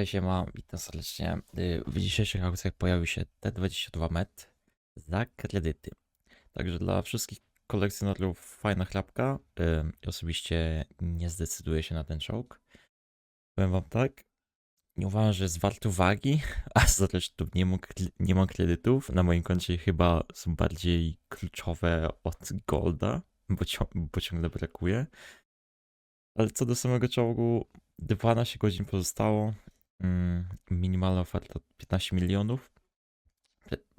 Hej siema, witam serdecznie. Y, W dzisiejszych aukcjach pojawił się T22 MET za kredyty. Także dla wszystkich kolekcjonerów fajna chlapka. Y, Osobiście nie zdecyduję się na ten czołg. Powiem wam tak, nie uważam, że jest wart uwagi, a zresztą nie mam, nie mam kredytów. Na moim koncie chyba są bardziej kluczowe od Golda, bo, cią- bo ciągle brakuje. Ale co do samego czołgu, 12 godzin pozostało. Mm, Minimalna oferta 15 milionów.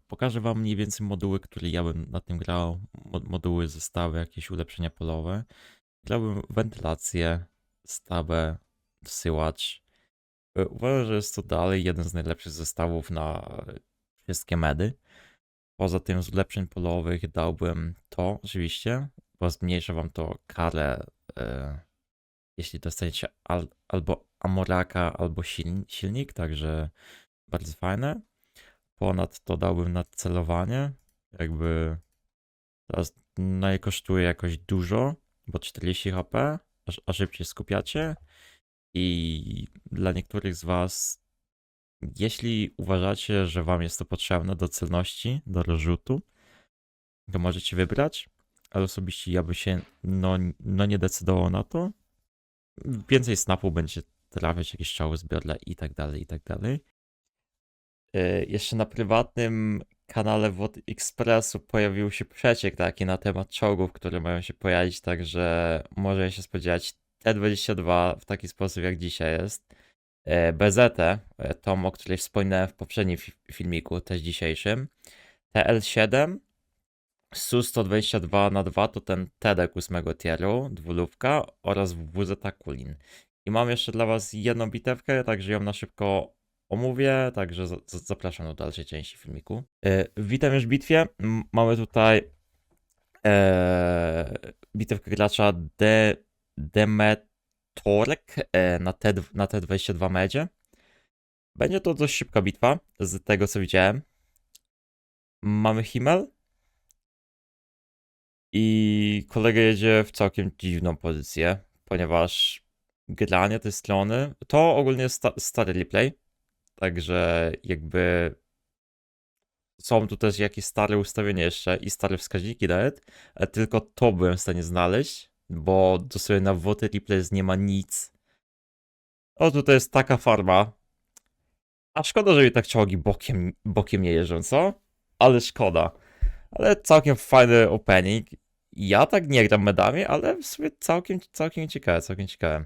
Pokażę wam mniej więcej moduły, które ja bym na tym grał. Mo- Moduły, zestawy, jakieś ulepszenia polowe. Grałbym wentylację, stabę, wsyłacz. E, Uważam, że jest to dalej jeden z najlepszych zestawów na wszystkie medy. Poza tym z ulepszeń polowych dałbym to oczywiście, bo zmniejsza wam to karę, e, jeśli dostaniecie al, albo amoraka, albo siln, silnik, także bardzo fajne. Ponadto dałbym na celowanie, jakby teraz no i kosztuje jakoś dużo, bo 40 HP, a, a szybciej skupiacie i dla niektórych z was jeśli uważacie, że wam jest to potrzebne do celności, do rozrzutu, to możecie wybrać, ale osobiście ja bym się no, no nie decydował na to. Więcej snapu będzie trafiać, jakieś strzały z i tak dalej, i tak dalej. Yy, Jeszcze na prywatnym kanale Wod Expressu pojawił się przeciek taki na temat czołgów, które mają się pojawić, także może się spodziewać T22 w taki sposób jak dzisiaj jest. E, BZT, e, tą, o której wspominałem w poprzednim fi- filmiku, też dzisiejszym. TL7, SU-122 na 2 to ten TEDek 8 tieru, dwulówka oraz WZ Kulin. I mam jeszcze dla was jedną bitewkę, także ją na szybko omówię, także za- za- zapraszam do dalszej części filmiku. E, witam już w bitwie. M- Mamy tutaj e, bitewkę gracza D Demetorek e, na, T, na T22 medzie. Będzie to dość szybka bitwa, z tego co widziałem. Mamy Himmel. I kolega jedzie w całkiem dziwną pozycję, ponieważ granie tej strony to ogólnie sta stary replay. Także jakby są tu też jakieś stare ustawienia jeszcze i stare wskaźniki nawet, ale tylko to byłem w stanie znaleźć, bo dosłownie na Vote Replays nie ma nic. O, tutaj jest taka farma. A szkoda, że mi tak czołgi bokiem, bokiem nie jeżdżą, co? Ale szkoda. Ale całkiem fajny opening. Ja tak nie gram medami, ale w sumie całkiem, całkiem ciekawe, całkiem ciekawe.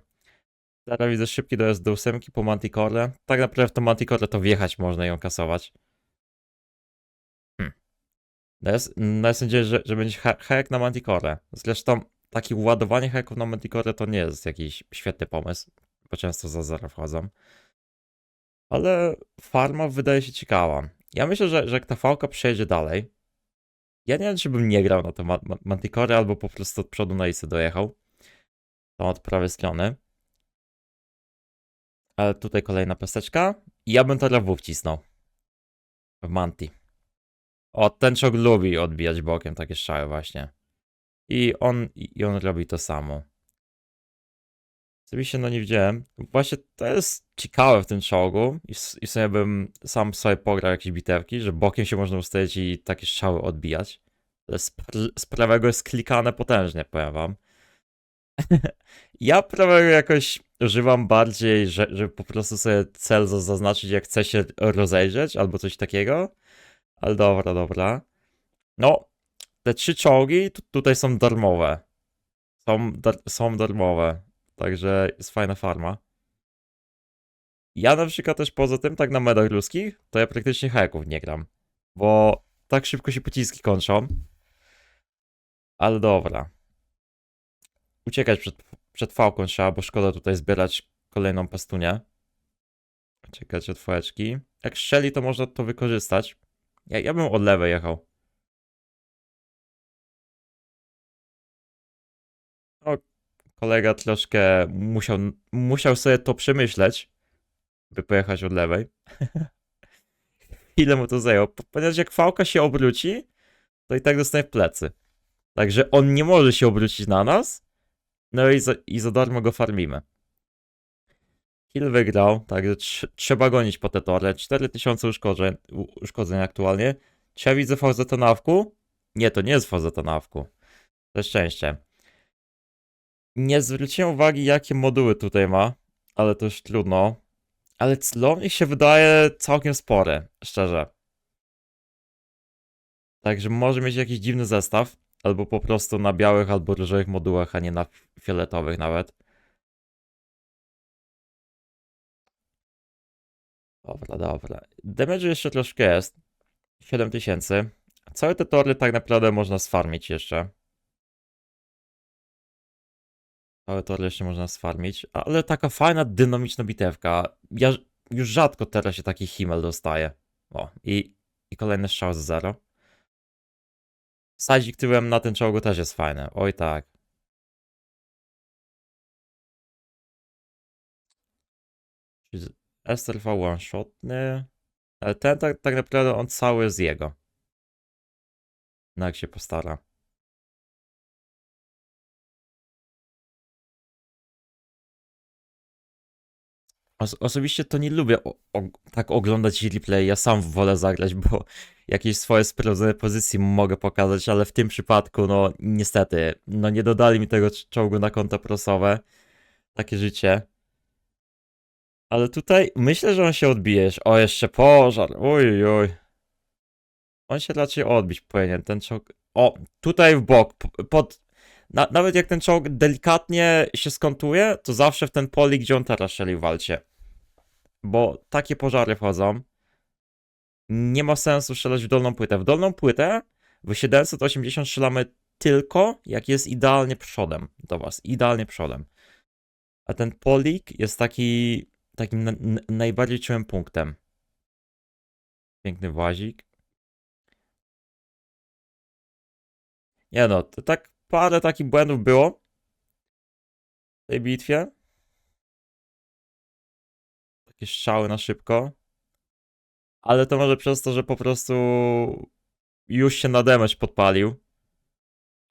Teraz widzę szybki dojazd do ósemki po Manticore. Tak naprawdę w to Manticore to wjechać można i ją kasować. Hmm. No jest, no jest nadzieję, że, że będzie hack na Manticore. Zresztą takie ładowanie hacków na Manticore to nie jest jakiś świetny pomysł, bo często za zero wchodzą. Ale farma wydaje się ciekawa. Ja myślę, że, że jak ta fałka przejdzie dalej, ja nie wiem, czy bym nie grał na to ma- ma- Manticore, albo po prostu od przodu na Isy dojechał. Tam od prawej strony. Ale tutaj kolejna pesteczka. I ja bym to lewu wcisnął. W Manti. O, ten czok lubi odbijać bokiem takie strzały właśnie. I on, I on robi to samo. Osobiście no nie widziałem. Właśnie to jest ciekawe w tym czołgu i, i sobie bym sam sobie pograł jakieś bitewki, że bokiem się można ustawić i takie strzały odbijać. Z, z prawego jest klikane potężnie, powiem wam. ja prawego jakoś używam bardziej, że, żeby po prostu sobie cel za- zaznaczyć, jak chcę się rozejrzeć albo coś takiego. Ale dobra, dobra. No, te trzy czołgi tu, tutaj są darmowe. Są, dar, są darmowe. Także jest fajna farma. Ja na przykład też poza tym, tak na medach ludzkich, to ja praktycznie haków nie gram. Bo tak szybko się pociski kończą. Ale dobra. Uciekać przed, przed fałką trzeba, bo szkoda tutaj zbierać kolejną pastunię. Czekać od fałeczki. Jak strzeli, to można to wykorzystać. Ja, ja bym od lewej jechał. Kolega troszkę musiał, musiał sobie to przemyśleć, by pojechać od lewej. Ile mu to zajęło? Po- Ponieważ jak fałka się obróci, to i tak dostanie w plecy. Także on nie może się obrócić na nas, no i za, i za darmo go farmimy. Kill wygrał, także trz- trzeba gonić po te tory. 4000 uszkodzeń, uszkodzeń aktualnie. Czy ja widzę VZ na? Nie, to nie jest VZ na awku. To szczęście. Nie zwróciłem uwagi, jakie moduły tutaj ma, ale to już trudno. Ale celownik się wydaje całkiem spory, szczerze. Także może mieć jakiś dziwny zestaw, albo po prostu na białych albo różowych modułach, a nie na fioletowych nawet. Dobra, dobra. Damage jeszcze troszkę jest. 7000. Całe te tory tak naprawdę można sfarmić jeszcze. Całe tory jeszcze można sfarmić, ale taka fajna, dynamiczna bitewka. Ja już rzadko teraz się taki himmel dostaje. O, i, i kolejny strzał z zero. Sadzik tyłem na ten czołgu też jest fajny. Oj tak. STRV one-shotny. Ale ten tak, tak naprawdę on cały jest jego. No jak się postara. Os osobiście to nie lubię tak oglądać replay. Ja sam wolę zagrać, bo jakieś swoje sprawdzone pozycje mogę pokazać, ale w tym przypadku, no niestety, no nie dodali mi tego cz- czołgu na konta prosowe. Takie życie. Ale tutaj myślę, że on się odbije. O, jeszcze pożar. Oj, oj. On się raczej odbić powinien. Ten czołg. O, tutaj w bok. Pod. Na, nawet jak ten czołg delikatnie się skontuje, to zawsze w ten poli, gdzie on teraz strzelił, walcie. Bo takie pożary wchodzą. Nie ma sensu strzelać w dolną płytę. W dolną płytę w 780 strzelamy tylko, jak jest idealnie przodem do was. Idealnie przodem. A ten polik jest taki takim najbardziej czułym punktem. Piękny włazik. Nie no, to tak parę takich błędów było w tej bitwie. Takie strzały na szybko. Ale to może przez to, że po prostu już się na damage podpalił.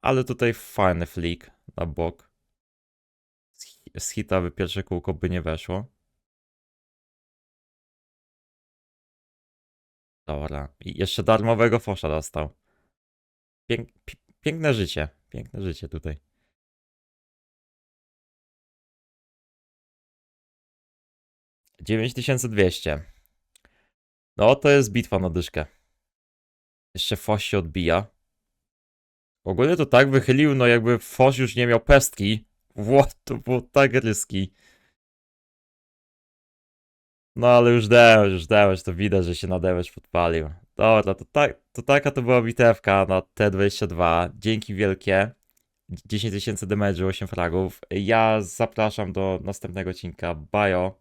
Ale tutaj fajny flick na bok. Z, hi- z hita by pierwsze kółko by nie weszło. Dobra. I jeszcze darmowego fosza dostał. Pięk, pi- piękne życie. Piękne życie tutaj. dziewięć tysięcy dwieście. No, to jest bitwa na dyszkę. Jeszcze Foś się odbija. Ogólnie to tak wychylił, no jakby Foś już nie miał pestki. What, to było tak ryski. No ale już damage, już damage, to widać, że się na damage podpalił. Dobra, to, tak, to taka to była bitewka na T22. Dzięki wielkie. 10 tysięcy damage'u, 8 fragów. Ja zapraszam do następnego odcinka. Bajo.